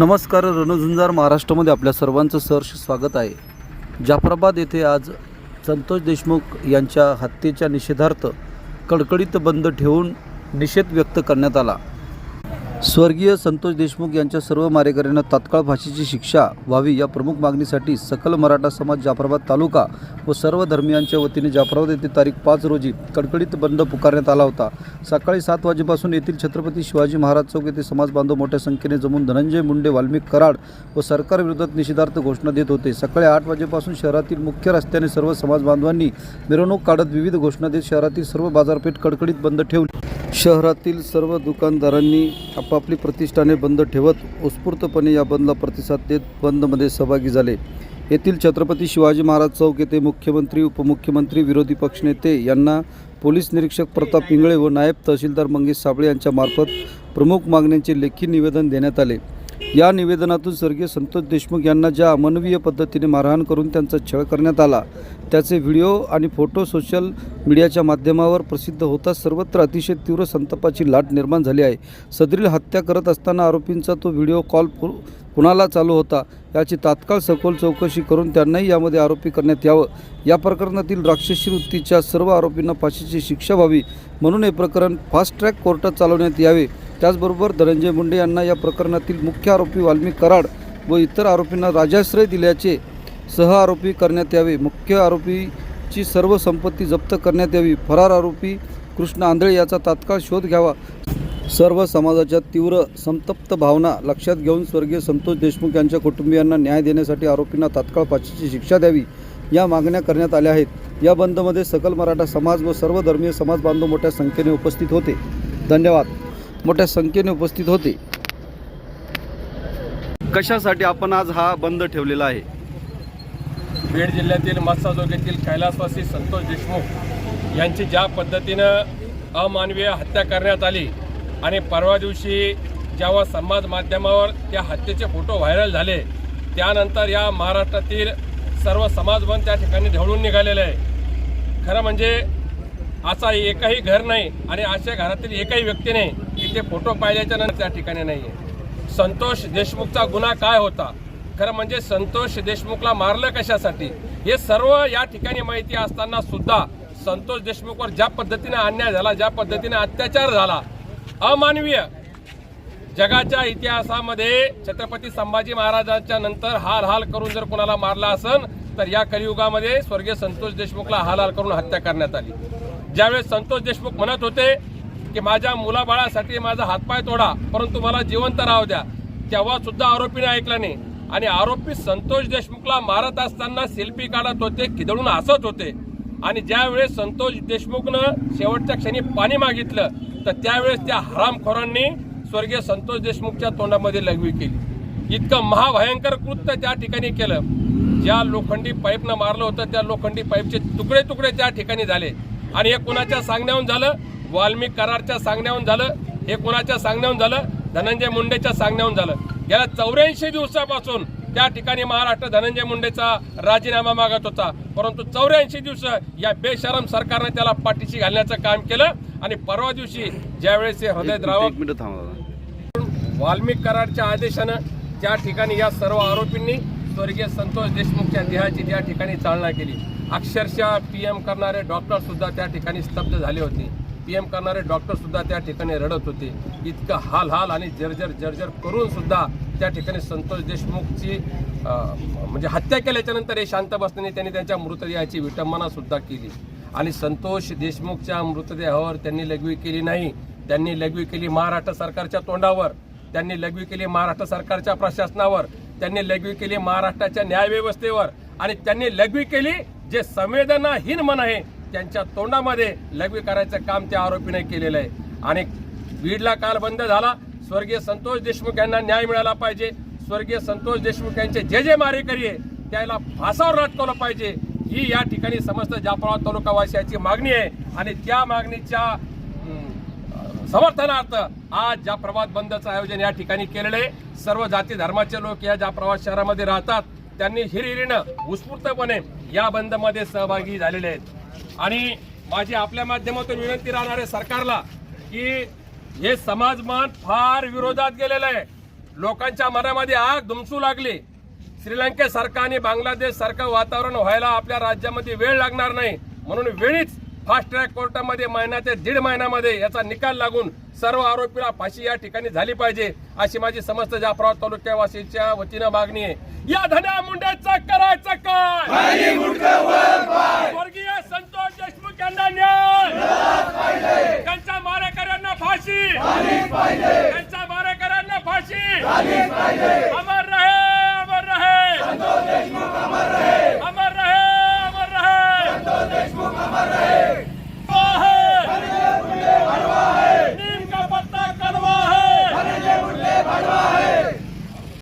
नमस्कार रणझुंजार महाराष्ट्रामध्ये आपल्या सर्वांचं सहर्ष स्वागत आहे. जाफराबाद येथे आज संतोष देशमुख यांच्या हत्येच्या निषेधार्थ कडकडीत बंद ठेवून निषेध व्यक्त करण्यात आला. स्वर्गीय संतोष देशमुख यांच्या सर्व मारेकऱ्यांना तात्काळ फाशीची शिक्षा व्हावी या प्रमुख मागणीसाठी सकल मराठा समाज जाफराबाद तालुका व सर्व धर्मियांच्या वतीने जाफराबाद येथे तारीख पाच रोजी कडकडीत बंद पुकारण्यात आला होता. सकाळी सात वाजेपासून येथील छत्रपती शिवाजी महाराज चौक येथे समाज बांधव मोठ्या संख्येने जमून धनंजय मुंडे वाल्मिक कराड व सरकारविरोधात निषेधार्थ घोषणा देत होते. सकाळी आठ वाजेपासून शहरातील मुख्य रस्त्याने सर्व समाज बांधवांनी मिरवणूक काढत विविध घोषणा देत शहरातील सर्व बाजारपेठ कडकडीत बंद ठेवली. शहरातील सर्व दुकानदारांनी आपापली प्रतिष्ठाने बंद ठेवत उत्स्फूर्तपणे या बंदला प्रतिसाद देत बंदमध्ये सहभागी झाले. येथील छत्रपती शिवाजी महाराज चौक येथे मुख्यमंत्री उपमुख्यमंत्री विरोधी पक्षनेते यांना पोलीस निरीक्षक प्रताप इंगळे व नायब तहसीलदार मंगेश साबळे यांच्यामार्फत प्रमुख मागण्यांचे लेखी निवेदन देण्यात आले. या निवेदनातून स्वर्गीय संतोष देशमुख यांना ज्या अमानवीय पद्धतीने मारहाण करून त्यांचा छळ करण्यात आला त्याचे व्हिडिओ आणि फोटो सोशल मीडियाच्या माध्यमावर प्रसिद्ध होता सर्वत्र अतिशय तीव्र संतापाची लाट निर्माण झाली आहे. सदरील हत्या करत असताना आरोपींचा तो व्हिडिओ कॉल कुणाला चालू होता. याची तात्काळ सखोल चौकशी करून त्यांनाही यामध्ये आरोपी करण्यात यावं. या प्रकरणातील राक्षसी वृत्तीच्या सर्व आरोपींना फाशीची शिक्षा व्हावी म्हणून हे प्रकरण फास्ट ट्रॅक कोर्टात चालवण्यात यावे. त्याचबरोबर धनंजय मुंडे यांना या प्रकरणातील मुख्य आरोपी वाल्मी कराड व इतर आरोपींना राजाश्रय दिल्याचे सह आरोपी करण्यात यावे. मुख्य आरोपीची सर्व संपत्ती जप्त करण्यात यावी. फरार आरोपी कृष्ण आंधळे याचा तात्काळ शोध घ्यावा. सर्व समाजाच्या तीव्र संतप्त भावना लक्षात घेऊन स्वर्गीय संतोष देशमुख यांच्या कुटुंबियांना न्याय देण्यासाठी आरोपींना तात्काळ फाशीची शिक्षा द्यावी या मागण्या करण्यात आल्या आहेत. या बंदमध्ये सकल मराठा समाज व सर्व धर्मीय समाज बांधव मोठ्या संख्येने उपस्थित होते. धन्यवाद. मोठ्या संख्येने उपस्थित होते. कशासाठी आपण आज हा बंद ठेवलेला आहे? बीड जिल्ह्यातील मत्साजोग येथील कैलासवासी संतोष देशमुख यांची ज्या पद्धतीनं अमानवीय हत्या करण्यात आली आणि परवा दिवशी जेव्हा समाज माध्यमावर त्या हत्येचे फोटो व्हायरल झाले त्यानंतर या महाराष्ट्रातील सर्व समाजबंद त्या ठिकाणी ढवळून निघालेले आहे. खरं म्हणजे असा एकही घर नाही आणि अशा घरातील एकही व्यक्ती नाही. ते फोटो पाहिल्याच्या नंतर त्या ठिकाणी नाही आहे संतोष देशमुखचा गुन्हा काय होता? खरं म्हणजे संतोष देशमुखला मारलं कशासाठी? हे सर्व या ठिकाणी माहिती असताना सुद्धा संतोष देशमुखवर ज्या पद्धतीने अन्याय झाला ज्या पद्धतीने अत्याचार झाला अमानवीय जगाच्या इतिहासामध्ये छत्रपती संभाजी महाराजांच्या नंतर हाल हाल करून जर कोणाला मारला असन तर या कलियुगामध्ये स्वर्गीय संतोष देशमुखला हाल हाल करून हत्या करण्यात आली. ज्यावेळेस संतोष देशमुख म्हणत होते की माझ्या मुलाबाळासाठी माझा हातपाय तोडा परंतु मला जिवंत राहू द्या. तेव्हा सुद्धा आरोपीने ऐकलं नाही. आणि आरोपी संतोष देशमुखला मारत असताना सेल्फी काढत होते खिदळून हसत होते. आणि ज्यावेळेस संतोष देशमुखनं शेवटच्या क्षणी पाणी मागितलं तर त्यावेळेस त्या हरामखोरांनी स्वर्गीय संतोष देशमुखच्या तोंडामध्ये लघवी केली. इतकं महाभयंकर कृत्य त्या ठिकाणी केलं. ज्या लोखंडी पाईपनं मारलं होतं त्या लोखंडी पाईपचे तुकडे तुकडे त्या ठिकाणी झाले. आणि हे कुणाच्या सांगण्याहून झालं? वाल्मिक करारच्या सांगण्याहून झालं हे कुणाच्या सांगण्याहून झालं? धनंजय मुंडेच्या सांगण्याहून झालं. गेल्या चौऱ्याऐंशी दिवसापासून त्या ठिकाणी महाराष्ट्र धनंजय मुंडेचा राजीनामा मागत होता. परंतु चौऱ्याऐंशी दिवस या बेशरम सरकारने त्याला पाठीशी घालण्याचं काम केलं आणि परवा दिवशी ज्यावेळेस हे हृदय द्रावक एक मिनिट थांबा दादा. वाल्मिक करारच्या आदेशानं त्या ठिकाणी या सर्व आरोपींनी स्वर्गीय संतोष देशमुखच्या देहाची त्या ठिकाणी चालना केली. अक्षरशः पी एम करणारे डॉक्टर सुद्धा त्या ठिकाणी स्तब्ध झाले होते. पी एम करणारे डॉक्टरसुद्धा त्या ठिकाणी रडत होते. इतकं हाल हाल आणि जर्जर जर्जर करूनसुद्धा त्या ठिकाणी संतोष देशमुखची म्हणजे हत्या केल्याच्यानंतर हे शांत बसण्याने त्यांनी त्यांच्या मृतदेहाची विटंबनासुद्धा केली. आणि संतोष देशमुखच्या मृतदेहावर त्यांनी लघवी केली नाही. त्यांनी लघवी केली महाराष्ट्र सरकारच्या तोंडावर. त्यांनी लघवी केली महाराष्ट्र सरकारच्या प्रशासनावर. त्यांनी लघवी केली महाराष्ट्राच्या न्यायव्यवस्थेवर. आणि त्यांनी लघवी केली जे संवेदनाहीन मन आहे त्यांच्या तोंडामध्ये लघवी करायचं काम त्या आरोपीने केलेलं आहे. आणि बीडला काल बंद झाला. स्वर्गीय संतोष देशमुख यांना न्याय मिळाला पाहिजे. स्वर्गीय संतोष देशमुख यांचे जे जे मारेकरी आहे त्याला फासावर लटकवलं पाहिजे. ही या ठिकाणी समस्त जाफराबाद तालुकावासियाची मागणी आहे. आणि त्या मागणीच्या समर्थनार्थ आज ज्या प्रभात बंदचं आयोजन या ठिकाणी केलेलं आहे. सर्व जाती धर्माचे लोक या ज्या प्रवास शहरामध्ये राहतात. त्यांनी हिरहिरीनं उत्स्फूर्तपणे या बंदमध्ये सहभागी झालेले आहेत. आणि माझी आपल्या माध्यमातून विनंती राहणार आहे सरकारला की हे समाजमत फार विरोधात गेलेलं आहे. लोकांच्या मनामध्ये आग धुमसू लागली. श्रीलंकेसारखं आणि बांगलादेश सारखं वातावरण व्हायला आपल्या राज्यामध्ये वेळ लागणार नाही. म्हणून वेळीच फास्ट ट्रॅक कोर्टामध्ये महिना ते दीड महिन्यामध्ये याचा निकाल लागून सर्व आरोपीला फाशी या ठिकाणी झाली पाहिजे अशी माझी समस्त जाफराबाद तालुक्यावासीच्या वतीनं मागणी आहे. या धन्या मुंड्याचं करायचं काय? वर्गीय मारेकऱ्यांना न्याय त्यांच्या मारेकऱ्यांना फाशी! त्यांच्या मारेकऱ्यांना फाशी!